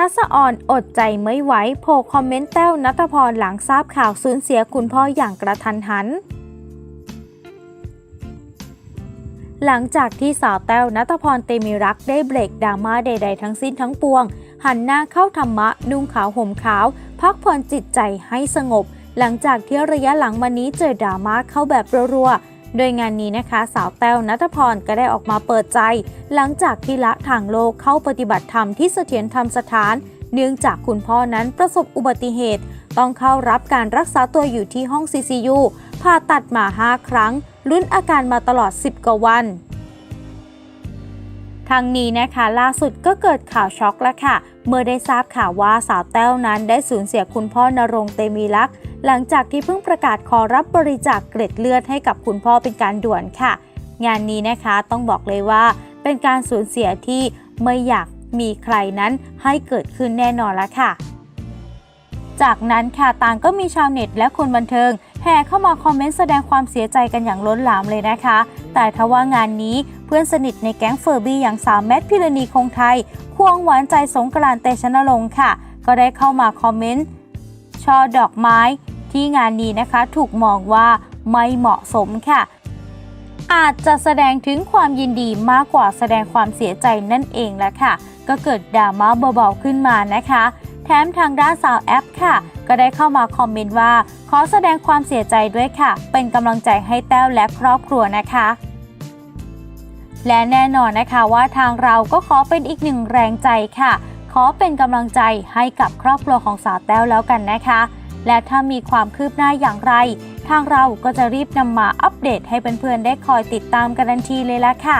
ทัศออนอดใจไม่ไหวโผล่คอมเมนต์แต้วนัทพรหลังทราบข่าวสูญเสียคุณพ่ออย่างกระทันหัน หลังจากที่สาวแต้วนัทพรเตมีรักได้เบรกดราม่าใด ๆ ทั้งสิ้นทั้งปวง หันหน้าเข้าธรรมะ นุ่งขาวห่มขาว พักผ่อนจิตใจให้สงบ หลังจากที่ระยะหลังมานี้เจอดราม่าเข้าแบบรัวๆ โดยงานนี้นะคะ สาวแต้วนัทพรก็ได้ออกมาเปิดใจ หลังจากที่ละทางโลกเข้าปฏิบัติธรรมที่เสถียรธรรมสถาน เนื่องจากคุณพ่อนั้นประสบอุบัติเหตุ ต้องเข้ารับการรักษาตัวอยู่ที่ห้อง CCU ผ่าตัดมา 5 ครั้งลุ้นอาการมาตลอด 10 กว่าวัน ทางนี้นะคะล่าสุดก็เกิดข่าวช็อกแล้วค่ะ เมื่อได้ทราบข่าวว่าสาวแต้วนั้นได้สูญเสียคุณพ่อนรงเตมีลักษ์หลังจากที่เพิ่งประกาศขอรับบริจาคเกล็ดเลือดให้กับคุณพ่อเป็นการด่วนค่ะ งานนี้นะคะต้องบอกเลยว่า เป็นการสูญเสียที่ไม่อยากมีใครนั้นให้เกิดขึ้นแน่นอนแล้วค่ะ จากนั้นค่ะต่างก็มีชาวเน็ตและคนบันเทิง แห่เข้ามาคอมเมนต์แสดงความเสียใจกันอย่างล้นหลามเลยนะคะ แต่ทว่างานนี้เพื่อนสนิทในแก๊งเฟอร์บี้อย่างสาวแมทพิรณีคงไทย ควงหวานใจสงกรานต์เตชนรงค์ค่ะ ก็ได้เข้ามาคอมเมนต์ช่อดอกไม้ ที่งานนี้นะคะถูกมองว่าไม่เหมาะสมค่ะ อาจจะแสดงถึงความยินดีมากกว่าแสดงความเสียใจนั่นเองแหละค่ะ ก็เกิดดราม่าเบาๆขึ้นมานะคะ ถมทางด้านสาวแอปค่ะ ก็ได้เข้ามาคอมเมนต์ว่า ขอแสดงความเสียใจด้วยค่ะ เป็นกำลังใจให้แต้วและครอบครัวนะคะและแน่นอนนะคะว่าทางเราก็ขอเป็นอีกหนึ่งแรงใจค่ะ ขอเป็นกำลังใจให้กับครอบครัวของสาวแต้วแล้วกันนะคะ และถ้ามีความคืบหน้าอย่างไร ทางเราก็จะรีบนำมาอัปเดตให้เพื่อนๆได้คอยติดตามกันทันทีเลยละค่ะ